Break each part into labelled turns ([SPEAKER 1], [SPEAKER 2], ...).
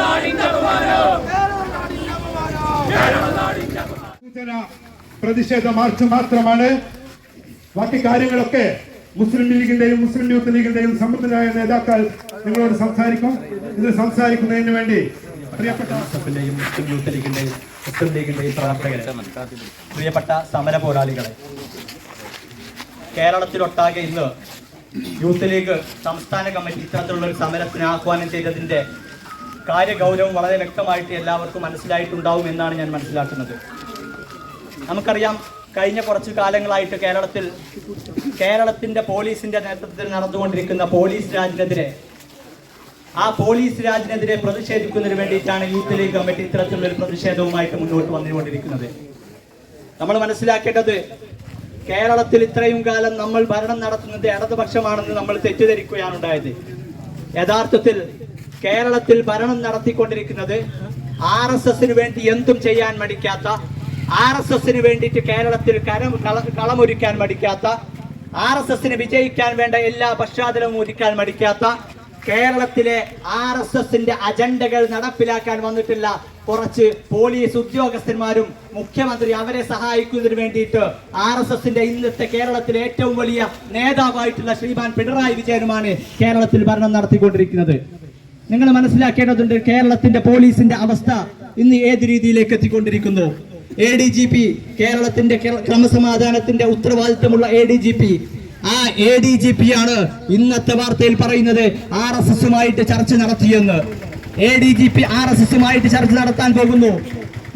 [SPEAKER 1] നാടിന്റെ അപമാനോ?
[SPEAKER 2] കേരള നാടിന്റെ
[SPEAKER 3] സൂചന പ്രതിഷേധ മാർച്ച് മാത്രമാണ്. ബാക്കി കാര്യങ്ങളൊക്കെ മുസ്ലിം ലീഗിന്റെയും മുസ്ലിം യൂത്ത് ലീഗിന്റെയും സമ്മതരായ നേതാക്കൾ നിങ്ങളോട് സംസാരിക്കും. ഇത് സംസാരിക്കുന്നതിന് വേണ്ടി പ്രിയപ്പെട്ട
[SPEAKER 4] മുസ്ലിം യൂത്ത് ലീഗിന്റെയും മുസ്ലിം ലീഗിന്റെയും പ്രവർത്തകരെ പ്രിയപ്പെട്ട സമര പോരാളികളെ കേരളത്തിലൊട്ടാകെ ഇന്ന് യൂത്ത് ലീഗ് സംസ്ഥാന കമ്മിറ്റി ഇത്തരത്തിലുള്ള ഒരു സമരത്തിന് ആഹ്വാനം ചെയ്തതിന്റെ കാര്യഗൗരവം വളരെ വ്യക്തമായിട്ട് എല്ലാവർക്കും മനസ്സിലായിട്ടുണ്ടാവും എന്നാണ് ഞാൻ മനസ്സിലാക്കുന്നത്. നമുക്കറിയാം കഴിഞ്ഞ കുറച്ച് കാലങ്ങളായിട്ട് കേരളത്തിൽ കേരളത്തിന്റെ പോലീസിന്റെ നേതൃത്വത്തിൽ നടന്നുകൊണ്ടിരിക്കുന്ന പോലീസ് രാജിനെതിരെ ആ പോലീസ് രാജിനെതിരെ പ്രതിഷേധിക്കുന്നതിന് വേണ്ടിയിട്ടാണ് യൂത്ത് ലീഗ് കമ്മിറ്റി ഇത്തരത്തിലുള്ള ഒരു പ്രതിഷേധവുമായിട്ട് മുന്നോട്ട് വന്നുകൊണ്ടിരിക്കുന്നത്. നമ്മൾ മനസ്സിലാക്കേണ്ടത് കേരളത്തിൽ ഇത്രയും കാലം നമ്മൾ ഭരണം നടത്തുന്നത് ഇടതുപക്ഷമാണെന്ന് നമ്മൾ തെറ്റിദ്ധരിക്കുകയാണ് ഉണ്ടായത്. യഥാർത്ഥത്തിൽ കേരളത്തിൽ ഭരണം നടത്തിക്കൊണ്ടിരിക്കുന്നത് ആർ എസ് എസിന് വേണ്ടി എന്തും ചെയ്യാൻ മടിക്കാത്ത ആർ എസ് എസിന് വേണ്ടിയിട്ട് കേരളത്തിൽ കരം കള- കളമൊരുക്കാൻ മടിക്കാത്ത ആർ എസ് എസിന് വിജയിക്കാൻ വേണ്ട എല്ലാ പശ്ചാത്തലവും ഒരുക്കാൻ മടിക്കാത്ത കേരളത്തിലെ ആർ എസ് എസിന്റെ അജണ്ടകൾ നടപ്പിലാക്കാൻ വന്നിട്ടില്ല. കുറച്ച് പോലീസ് ഉദ്യോഗസ്ഥന്മാരും മുഖ്യമന്ത്രി അവരെ സഹായിക്കുന്നതിന് വേണ്ടിയിട്ട് ആർ എസ് എസിന്റെ ഇന്നത്തെ കേരളത്തിലെ ഏറ്റവും വലിയ നേതാവായിട്ടുള്ള ശ്രീമാൻ പിണറായി വിജയനുമാണ് കേരളത്തിൽ ഭരണം നടത്തിക്കൊണ്ടിരിക്കുന്നത്. നിങ്ങൾ മനസ്സിലാക്കേണ്ടതുണ്ട് കേരളത്തിന്റെ പോലീസിന്റെ അവസ്ഥ ഇന്ന് ഏത് രീതിയിലേക്ക് എത്തിക്കൊണ്ടിരിക്കുന്നു? എ ഡി ജി പി കേരളത്തിന്റെ ക്രമസമാധാനത്തിന്റെ ഉത്തരവാദിത്തമുള്ള എ ഡി ജി പി ആ എ ഡി ജി പി ആണ് ഇന്നത്തെ വാർത്തയിൽ പറയുന്നത് ആർ എസ് എസുമായിട്ട് ചർച്ച നടത്തിയെന്ന്. A D G P R S എസുമായിട്ട് ചർച്ച നടത്താൻ പോകുന്നു.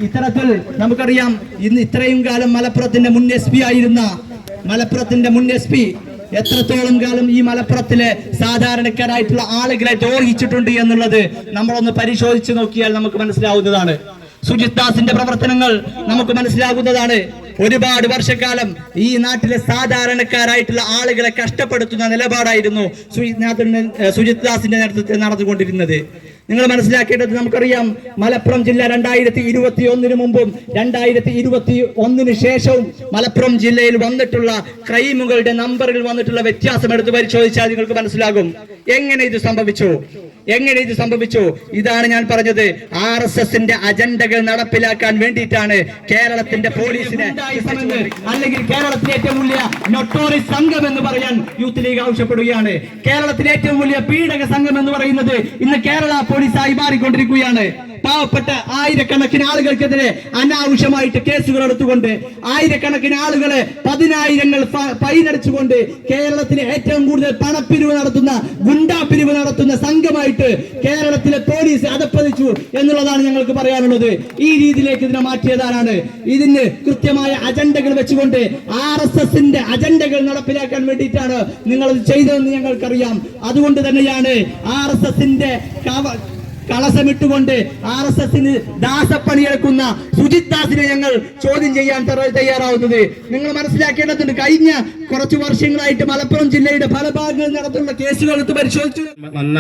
[SPEAKER 4] ഇത്തരത്തിൽ നമുക്കറിയാം ഇന്ന് ഇത്രയും കാലം മലപ്പുറത്തിന്റെ മുൻ എസ് പി ആയിരുന്ന മലപ്പുറത്തിന്റെ മുൻ എസ് പി എത്രത്തോളം കാലം ഈ മലപ്പുറത്തിലെ സാധാരണക്കാരായിട്ടുള്ള ആളുകളെ ദ്രോഹിച്ചിട്ടുണ്ട് എന്നുള്ളത് നമ്മളൊന്ന് പരിശോധിച്ച് നോക്കിയാൽ നമുക്ക് മനസ്സിലാവുന്നതാണ്. സുജിത് ദാസിന്റെ പ്രവർത്തനങ്ങൾ നമുക്ക് മനസ്സിലാകുന്നതാണ്. ഒരുപാട് വർഷക്കാലം ഈ നാട്ടിലെ സാധാരണക്കാരായിട്ടുള്ള ആളുകളെ കഷ്ടപ്പെടുത്തുന്ന നിലപാടായിരുന്നു സുജിത് ദാസിന്റെ നേതൃത്വത്തിൽ നടന്നുകൊണ്ടിരുന്നത്. നിങ്ങൾ മനസ്സിലാക്കേണ്ടത് നമുക്കറിയാം. മലപ്പുറം ജില്ല രണ്ടായിരത്തി ഇരുപത്തി ഒന്നിന് മുമ്പും രണ്ടായിരത്തി ഇരുപത്തി ഒന്നിന് ശേഷവും മലപ്പുറം ജില്ലയിൽ വന്നിട്ടുള്ള ക്രൈമുകളുടെ നമ്പറിൽ വന്നിട്ടുള്ള വ്യത്യാസം എടുത്ത് പരിശോധിച്ചാൽ നിങ്ങൾക്ക് മനസ്സിലാകും. എങ്ങനെ ഇത് സംഭവിച്ചു? എങ്ങനെ ഇത് സംഭവിച്ചു? ഇതാണ് ഞാൻ പറഞ്ഞത്. ആർ എസ് എസിന്റെ അജണ്ടകൾ നടപ്പിലാക്കാൻ വേണ്ടിയിട്ടാണ് കേരളത്തിന്റെ പോലീസിനെ അല്ലെങ്കിൽ കേരളത്തിലെ ഏറ്റവും വലിയ നൊട്ടോറി സംഘം എന്ന് പറയാൻ യൂത്ത് ലീഗ് ആവശ്യപ്പെടുകയാണ്. കേരളത്തിലെ ഏറ്റവും വലിയ പീഡക സംഘം എന്ന് പറയുന്നത് ഇന്ന് കേരള പോലീസായി മാറിക്കൊണ്ടിരിക്കുകയാണ്. പാവപ്പെട്ട ആയിരക്കണക്കിന് ആളുകൾക്കെതിരെ അനാവശ്യമായിട്ട് കേസുകൾ എടുത്തുകൊണ്ട് ആയിരക്കണക്കിന് ആളുകളെ പതിനായിരങ്ങൾ ഫൈൻ കേരളത്തിലെ ഏറ്റവും കൂടുതൽ പണപ്പിരിവ് നടത്തുന്ന ഗുണ്ടാപ്പിരിവ് നടത്തുന്ന സംഘമായിട്ട് കേരളത്തിലെ പോലീസ് അതപ്പതിച്ചു എന്നുള്ളതാണ് ഞങ്ങൾക്ക് പറയാനുള്ളത്. ഈ രീതിയിലേക്ക് ഇതിനെ മാറ്റിയതാരാണ്? ഇതിന് കൃത്യമായ അജണ്ടകൾ വെച്ചുകൊണ്ട് ആർ എസ് എസിന്റെ അജണ്ടകൾ നടപ്പിലാക്കാൻ വേണ്ടിയിട്ടാണ് നിങ്ങൾ ചെയ്തതെന്ന് ഞങ്ങൾക്കറിയാം. അതുകൊണ്ട് തന്നെയാണ് ആർ എസ് എസിന്റെ കളസമിട്ടുകൊണ്ട് ആർ എസ് എസിന് ദാസപ്പണിയെടുക്കുന്ന സുജിത് ദാസിനെ ഞങ്ങൾ ചോദ്യം ചെയ്യാൻ തയ്യാ- തയ്യാറാവുന്നത്. നിങ്ങൾ മനസ്സിലാക്കേണ്ടതുണ്ട് കഴിഞ്ഞ കുറച്ചു വർഷങ്ങളായിട്ട് മലപ്പുറം ജില്ലയുടെ പല ഭാഗങ്ങളിൽ നടത്തുന്ന കേസുകൾ എടുത്ത് പരിശോധിച്ചു.
[SPEAKER 5] വന്ന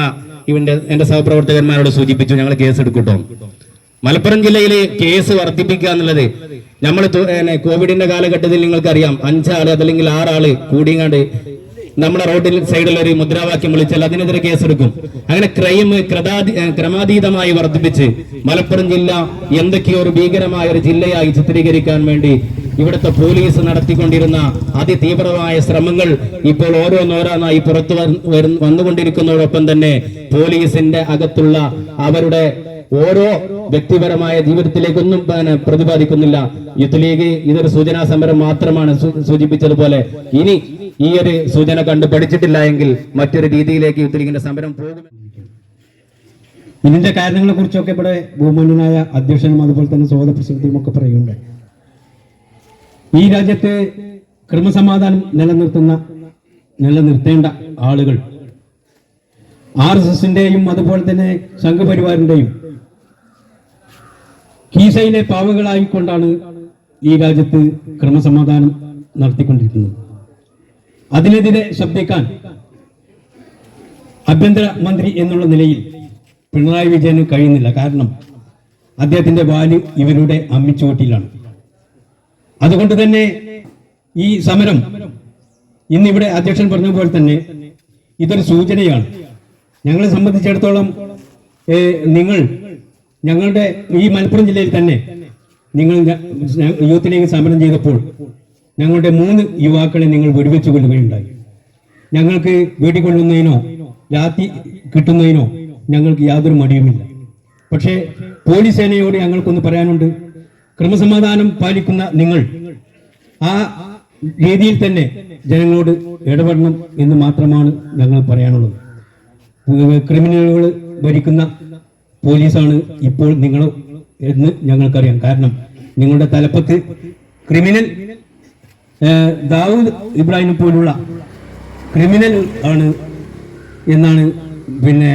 [SPEAKER 5] ഇവന്റെ എന്റെ സഹപ്രവർത്തകന്മാരോട് സൂചിപ്പിച്ചു ഞങ്ങൾ കേസ് എടുക്കട്ടോ മലപ്പുറം ജില്ലയിലെ കേസ് വർദ്ധിപ്പിക്കുക എന്നുള്ളത് നമ്മൾ കോവിഡിന്റെ കാലഘട്ടത്തിൽ നിങ്ങൾക്കറിയാം അഞ്ചാൾ അതല്ലെങ്കിൽ ആറാൾ കൂടിയങ്ങാണ്ട് നമ്മുടെ റോഡിൽ സൈഡിൽ ഒരു മുദ്രാവാക്യം വിളിച്ചാൽ അതിനെതിരെ കേസെടുക്കും. അങ്ങനെ ക്രൈം ക്രമാതീതമായി വർദ്ധിപ്പിച്ച് മലപ്പുറം ജില്ല എന്തൊക്കെയോ ഒരു ഭീകരമായ ഒരു ജില്ലയായി ചിത്രീകരിക്കാൻ വേണ്ടി ഇവിടുത്തെ പോലീസ് നടത്തിക്കൊണ്ടിരുന്ന അതിതീവ്രമായ ശ്രമങ്ങൾ ഇപ്പോൾ ഓരോന്നോരോന്നായി പുറത്തു വന്നുകൊണ്ടിരിക്കുന്നതോടൊപ്പം തന്നെ പോലീസിന്റെ അകത്തുള്ള അവരുടെ ഓരോ വ്യക്തിപരമായ ജീവിതത്തിലേക്കൊന്നും പ്രതിപാദിക്കുന്നില്ല. യുദ്ധ ലീഗ് ഇതൊരു സൂചനാ സമരം മാത്രമാണ് സൂചിപ്പിച്ചതുപോലെ. ഇനി ഈ ഒരു സൂചന കണ്ട് പഠിച്ചിട്ടില്ല എങ്കിൽ മറ്റൊരു രീതിയിലേക്ക് യൂത്ത് സമരം പോകും.
[SPEAKER 6] ഇതിന്റെ കാരണങ്ങളെ കുറിച്ചൊക്കെ ഇവിടെ ബഹുമാന്യനായ അധ്യക്ഷനും അതുപോലെ തന്നെ സ്വാഗത പ്രസിദ്ധിയും ഒക്കെ പറയുന്നുണ്ട്. ഈ രാജ്യത്ത് ക്രമസമാധാനം നിലനിർത്തുന്ന നിലനിർത്തേണ്ട ആളുകൾ ആർ എസ് എസിന്റെയും അതുപോലെ തന്നെ സംഘപരിവാറിന്റെയും കീസയിലെ പാവകളായിക്കൊണ്ടാണ് ഈ രാജ്യത്ത് ക്രമസമാധാനം നടത്തിക്കൊണ്ടിരിക്കുന്നത്. അതിനെതിരെ ശബ്ദിക്കാൻ ആഭ്യന്തര മന്ത്രി എന്നുള്ള നിലയിൽ പിണറായി വിജയന് കഴിയുന്നില്ല. കാരണം അദ്ദേഹത്തിന്റെ വാൽ ഇവരുടെ അമ്മിച്ചുവട്ടിലാണ്. അതുകൊണ്ട് തന്നെ ഈ സമരം ഇന്നിവിടെ അധ്യക്ഷൻ പറഞ്ഞ പോലെ തന്നെ ഇതൊരു സൂചനയാണ്. ഞങ്ങളെ സംബന്ധിച്ചിടത്തോളം നിങ്ങൾ ഞങ്ങളുടെ ഈ മലപ്പുറം ജില്ലയിൽ തന്നെ നിങ്ങൾ യൂത്ത് ലീഗ് സമരം ചെയ്തപ്പോൾ ഞങ്ങളുടെ മൂന്ന് യുവാക്കളെ നിങ്ങൾ വെടിവെച്ച് കൊല്ലുകയുണ്ടായി ഞങ്ങൾക്ക് വെടികൊള്ളുന്നതിനോ രാത്രി കിട്ടുന്നതിനോ ഞങ്ങൾക്ക് യാതൊരു മടിയുമില്ല. പക്ഷേ പോലീസ് സേനയോട് ഞങ്ങൾക്കൊന്ന് പറയാനുണ്ട്. ക്രമസമാധാനം പാലിക്കുന്ന നിങ്ങൾ ആ രീതിയിൽ തന്നെ ജനങ്ങളോട് ഇടപെടണം എന്ന് മാത്രമാണ് ഞങ്ങൾ പറയാനുള്ളത്. ക്രിമിനലുകൾ ഭരിക്കുന്ന പോലീസാണ് ഇപ്പോൾ നിങ്ങൾ എന്ന് ഞങ്ങൾക്കറിയാം. കാരണം നിങ്ങളുടെ തലപ്പത്ത് ക്രിമിനൽ ദാവൂദ് ഇബ്രാഹിം പോലുള്ള ക്രിമിനൽ ആണ് എന്നാണ് പിന്നെ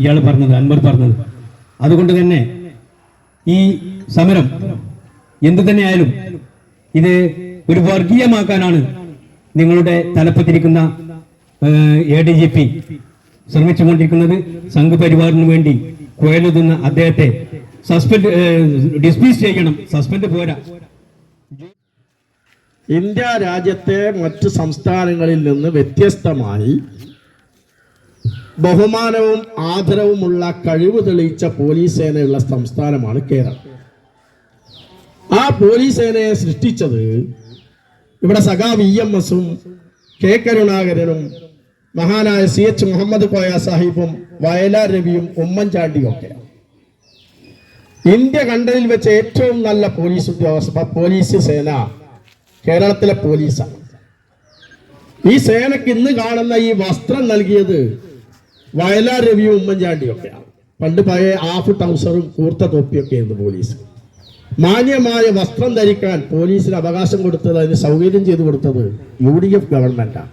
[SPEAKER 6] ഇയാൾ പറഞ്ഞത് അൻവർ പറഞ്ഞത്. അതുകൊണ്ട് തന്നെ ഈ സമരം എന്തു തന്നെയായാലും ഇത് ഒരു വർഗീയമാക്കാനാണ് നിങ്ങളുടെ തലപ്പത്തിരിക്കുന്ന എ ഡി ജി പി ശ്രമിച്ചുകൊണ്ടിരിക്കുന്നത്. സംഘപരിവാറിന് വേണ്ടി കുഴലുതുന്ന അദ്ദേഹത്തെ സസ്പെൻഡ് ഡിസ്മിസ് ചെയ്യണം. സസ്പെൻഡ് പോരാ.
[SPEAKER 7] ഇന്ത്യ രാജ്യത്തെ മറ്റ് സംസ്ഥാനങ്ങളിൽ നിന്ന് വ്യത്യസ്തമായി ബഹുമാനവും ആദരവുമുള്ള കഴിവ് തെളിയിച്ച പോലീസ് സേനയുള്ള സംസ്ഥാനമാണ് കേരളം. ആ പോലീസ് സേനയെ സൃഷ്ടിച്ചത് ഇവിടെ സഖാവ് ഇ എം എസും കെ കരുണാകരനും മഹാനായ സി എച്ച് മുഹമ്മദ് കോയ സാഹിബും വയലാർ രവിയും ഉമ്മൻചാണ്ടിയും ഒക്കെ. ഇന്ത്യ കണ്ടതിൽ വെച്ച് ഏറ്റവും നല്ല പോലീസ് ഉദ്യോഗസ്ഥ പോലീസ് സേന കേരളത്തിലെ പോലീസാണ്. ഈ സേനക്ക് ഇന്ന് കാണുന്ന ഈ വസ്ത്രം നൽകിയത് വയലാർ രവിയും ഉമ്മൻചാണ്ടിയൊക്കെയാണ്. പണ്ട് പഴയ ഹാഫ് ട്രൗസറും കൂർത്ത തൊപ്പിയൊക്കെ ആയിരുന്നു പോലീസ്. മാന്യമായ വസ്ത്രം ധരിക്കാൻ പോലീസിന് അവകാശം കൊടുത്തത് അതിന് സൗകര്യം ചെയ്തു കൊടുത്തത് യു ഡി എഫ് ഗവൺമെന്റാണ്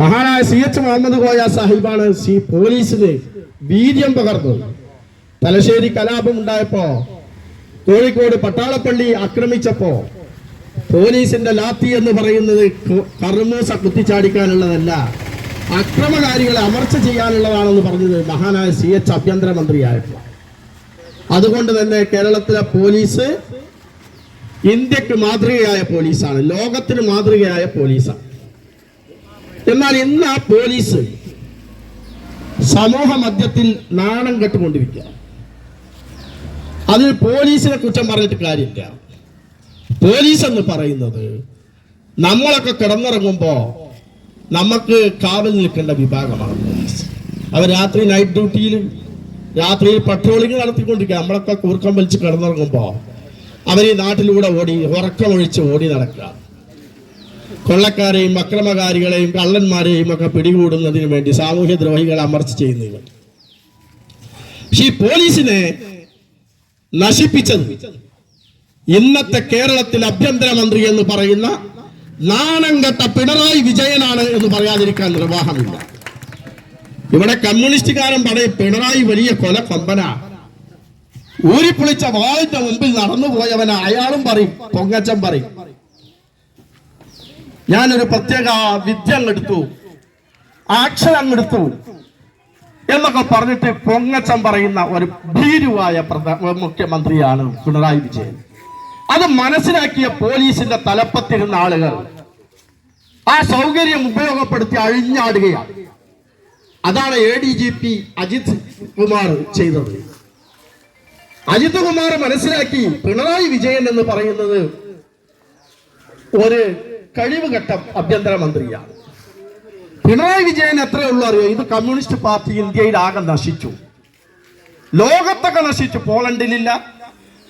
[SPEAKER 7] മഹാനായ സി എച്ച് മുഹമ്മദ് കോയ സാഹിബാണ് സി പോലീസിന് വീര്യം പകർന്നത്. തലശ്ശേരി കലാപം ഉണ്ടായപ്പോ കോഴിക്കോട് പട്ടാളപ്പള്ളി ആക്രമിച്ചപ്പോ പോലീസിന്റെ ലാത്തി എന്ന് പറയുന്നത് കർമ്മൂസ കുത്തിച്ചാടിക്കാനുള്ളതല്ല. അക്രമകാരികളെ അമർച്ച ചെയ്യാനുള്ളതാണെന്ന് പറഞ്ഞത് മഹാനായ സി എച്ച് ആഭ്യന്തരമന്ത്രിയായപ്പോൾ അതുകൊണ്ട് തന്നെ കേരളത്തിലെ പോലീസ് ഇന്ത്യയ്ക്ക് മാതൃകയായ പോലീസാണ് ലോകത്തിന് മാതൃകയായ പോലീസാണ്. എന്നാൽ ഇന്ന് ആ പോലീസ് സമൂഹ മധ്യത്തിൽ നാണം കെട്ടുകൊണ്ടിരിക്കുക അതിൽ പോലീസിനെ കുറ്റം പറഞ്ഞിട്ട് കാര്യമില്ല. പോലീസ് എന്ന് പറയുന്നത് നമ്മളൊക്കെ കിടന്നിറങ്ങുമ്പോ നമുക്ക് കാവൽ നിൽക്കേണ്ട വിഭാഗമാണ് പോലീസ്. അവർ രാത്രി നൈറ്റ് ഡ്യൂട്ടിയിൽ രാത്രിയിൽ പട്രോളിംഗ് നടത്തിക്കൊണ്ടിരിക്കുക. നമ്മളൊക്കെ കൂർക്കം വലിച്ച് കിടന്നിറങ്ങുമ്പോ അവർ ഈ നാട്ടിലൂടെ ഓടി ഉറക്കമൊഴിച്ച് ഓടി നടക്കുക. കൊള്ളക്കാരെയും അക്രമകാരികളെയും കള്ളന്മാരെയും ഒക്കെ പിടികൂടുന്നതിന് വേണ്ടി സാമൂഹ്യ ദ്രോഹികളെ അമർച്ച ചെയ്യുന്നവർ പക്ഷെ ഈ പോലീസിനെ നശിപ്പിച്ചത് ഇന്നത്തെ കേരളത്തിൽ ആഭ്യന്തരമന്ത്രി എന്ന് പറയുന്ന നാണംകെട്ട പിണറായി വിജയനാണ് എന്ന് പറയാതിരിക്കാൻ നിർവാഹമില്ല. ഇവിടെ കമ്മ്യൂണിസ്റ്റുകാരൻ പറയും പിണറായി വലിയ കൊല കൊമ്പന. ഊരിപ്പൊളിച്ച വാളിന്റെ മുമ്പിൽ നടന്നു പോയവന അയാളും പറയും പൊങ്ങച്ചൻ പറയും. ഞാനൊരു പ്രത്യേക വിദ്യ അങ്ങെടുത്തു. ആക്ഷൻ അങ്ങെടുത്തു. എന്നൊക്കെ പറഞ്ഞിട്ട് പൊങ്ങച്ചം പറയുന്ന ഒരു ഭീരുവായ മുഖ്യമന്ത്രിയാണ് പിണറായി വിജയൻ. അത് മനസ്സിലാക്കിയ പോലീസിന്റെ തലപ്പത്തിരുന്ന ആളുകൾ ആ സൗകര്യം ഉപയോഗപ്പെടുത്തി അഴിഞ്ഞാടുകയാണ്. അതാണ് A D G P Ajith Kumar ചെയ്തത്. അജിത് കുമാർ മനസ്സിലാക്കി പിണറായി വിജയൻ എന്ന് പറയുന്നത് ഒരു കഴിവുകെട്ട ആഭ്യന്തരമന്ത്രിയാണ് പിണറായി വിജയൻ എത്രയേ ഉള്ളൂ അറിയോ? ഇത് കമ്മ്യൂണിസ്റ്റ് പാർട്ടി ഇന്ത്യയിൽ ആകെ നശിച്ചു. ലോകത്തൊക്കെ നശിച്ചു. പോളണ്ടിലില്ല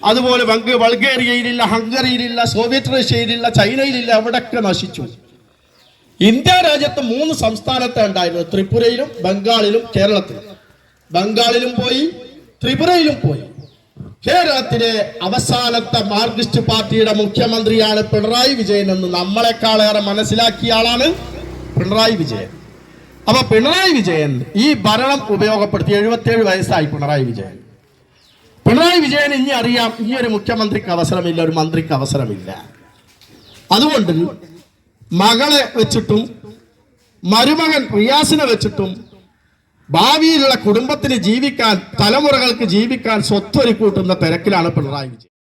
[SPEAKER 7] അതുപോലെ ബൾഗേറിയയിലില്ല ഹംഗറിയിലില്ല സോവിയറ്റ് റഷ്യയിലില്ല ചൈനയിലില്ല അവിടെയൊക്കെ നശിച്ചു? ഇന്ത്യ രാജ്യത്ത് മൂന്ന് സംസ്ഥാനത്തെ ഉണ്ടായിരുന്നു. ത്രിപുരയിലും ബംഗാളിലും കേരളത്തിലും. ബംഗാളിലും പോയി ത്രിപുരയിലും പോയി. കേരളത്തിലെ അവസാനത്തെ മാർക്സിസ്റ്റ് പാർട്ടിയുടെ മുഖ്യമന്ത്രിയാണ് പിണറായി വിജയൻ എന്ന് നമ്മളെക്കാളേറെ മനസ്സിലാക്കിയ ആളാണ് പിണറായി വിജയൻ. അപ്പൊ പിണറായി വിജയൻ ഈ ഭരണം ഉപയോഗപ്പെടുത്തി എഴുപത്തിയേഴ് വയസ്സായി പിണറായി വിജയൻ. പിണറായി വിജയൻ ഇനി അറിയാം ഇനി ഒരു മുഖ്യമന്ത്രിക്ക് അവസരമില്ല ഒരു മന്ത്രിക്ക് അവസരമില്ല. അതുകൊണ്ട് മകളെ വെച്ചിട്ടും മരുമകൻ റിയാസിനെ വെച്ചിട്ടും ഭാവിയിലുള്ള കുടുംബത്തിന് ജീവിക്കാൻ തലമുറകൾക്ക് ജീവിക്കാൻ സ്വത്ത് കൂട്ടുന്ന തിരക്കിലാണ് പിണറായി വിജയൻ.